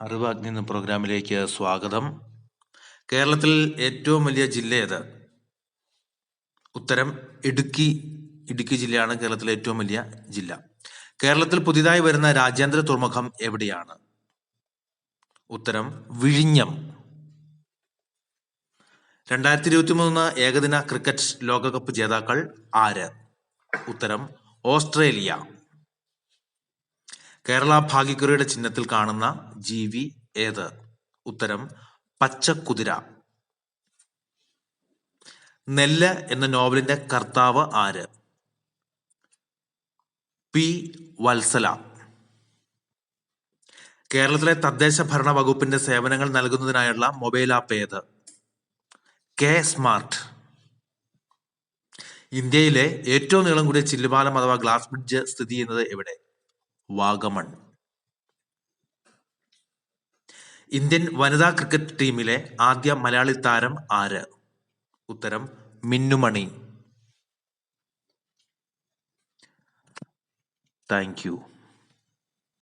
അറിവ് അഗ്നി എന്ന പ്രോഗ്രാമിലേക്ക് സ്വാഗതം. കേരളത്തിൽ ഏറ്റവും വലിയ ജില്ല ഏത്? ഉത്തരം ഇടുക്കി. ഇടുക്കി ജില്ലയാണ് കേരളത്തിലെ ഏറ്റവും വലിയ ജില്ല. കേരളത്തിൽ പുതിയതായി വരുന്ന രാജ്യാന്തര തുറമുഖം എവിടെയാണ്? ഉത്തരം വിഴിഞ്ഞം. രണ്ടായിരത്തി ഇരുപത്തി മൂന്ന് ഏകദിന ക്രിക്കറ്റ് ലോകകപ്പ് ജേതാക്കൾ ആര്? ഉത്തരം ഓസ്ട്രേലിയ. കേരള ഭാഗ്യക്കുറിയുടെ ചിഹ്നത്തിൽ കാണുന്ന ജീവി ഏത്? ഉത്തരം പച്ചക്കുതിര. നെല്ല് എന്ന നോവലിന്റെ കർത്താവ് ആര്? പി. വത്സല. കേരളത്തിലെ തദ്ദേശ ഭരണ വകുപ്പിന്റെ സേവനങ്ങൾ നൽകുന്നതിനായുള്ള മൊബൈൽ ആപ്പ് ഏത്? K smart. ഇന്ത്യയിലെ ഏറ്റവും നീളം കൂടിയ ചില്ലുപാലം അഥവാ ഗ്ലാസ് ബ്രിഡ്ജ് സ്ഥിതി ചെയ്യുന്നത് എവിടെ? വാഗമൺ. ഇന്ത്യൻ വനിതാ ക്രിക്കറ്റ് ടീമിലെ ആദ്യ മലയാളി താരം ആര്? ഉത്തരം മിന്നുമണി. Thank you.